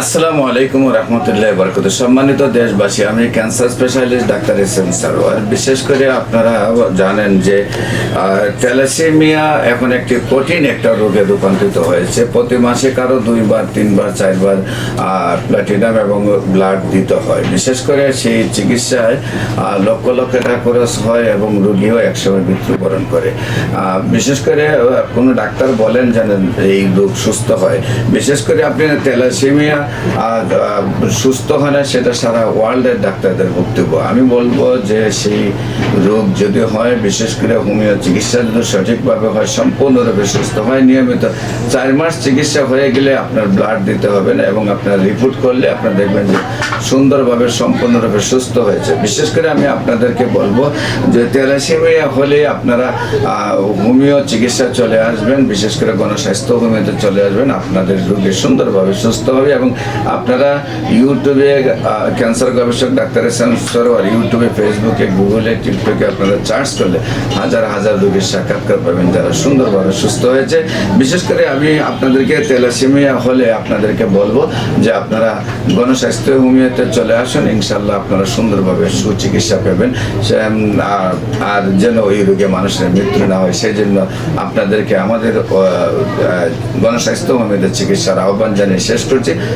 আসসালামু আলাইকুম রহমতুল্লাহ বরকত সম্মানিত দেশবাসী, আমি cancer specialist doctor S M Sarwar বিশেষ করে আপনারা জানেন যে থ্যালাসেমিয়া এখন একটি কঠিন একটা রোগে রূপান্তরিত হয়েছে। প্রতি মাসে কারও দুইবার, তিনবার, চারবার প্লাটিনাম এবং ব্লাড দিতে হয়। বিশেষ করে সেই চিকিৎসায় লক্ষ লক্ষ টাকা খরচ হয় এবং রোগীও একসময় মৃত্যুবরণ করে। বিশেষ করে কোনো ডাক্তার বলেন যেন এই রোগ সুস্থ হয়। বিশেষ করে আপনি থ্যালাসেমিয়া সুস্থ হয় না, সেটা সারা ওয়ার্ল্ডের ডাক্তারদের বক্তব্য। আমি বলব যে সেই রোগ যদি হয়, বিশেষ করে হোমিও চিকিৎসা যদি সঠিকভাবে হয়, সম্পূর্ণরূপে সুস্থ হয়, নিয়মিত চার মাস চিকিৎসা হয়ে গেলে আপনার ব্লাড দিতে হবে না এবং আপনার রিপোর্ট করলে আপনার দেখবেন যে সুন্দরভাবে, সম্পূর্ণরূপে সুস্থ হয়েছে। বিশেষ করে আমি আপনাদেরকে বলব যে তেলাসেমিয়া হলে আপনারা হোমিও চিকিৎসা চলে আসবেন, বিশেষ করে গণস্বাস্থ্য হোমিওতে চলে আসবেন। আপনাদের রোগী সুন্দরভাবে সুস্থ হবে এবং আপনারা ইউটিউবে ক্যান্সার গবেষক ডাক্তার এস সরোয়ার, ইউটিউবে, ফেসবুকে, গুগলে, টিকটকে আপনারা চার্জ করলে হাজার হাজার রোগীর সাক্ষাৎকার পাবেন যারা সুন্দরভাবে সুস্থ হয়েছে। বিশেষ করে আমি আপনাদেরকে তেলাসিমিয়া হলে আপনাদেরকে বলব যে আপনারা গণস্বাস্থ্য হোমিওতে চলে আসুন, ইনশাল্লাহ আপনারা সুন্দরভাবে সুচিকিৎসা পাবেন। আর- যেন ওই রোগে মানুষের মৃত্যু না হয়, সেই জন্য আপনাদেরকে আমাদের গণস্বাস্থ্য হোমিওতে চিকিৎসার আহ্বান জানিয়ে শেষ করছি।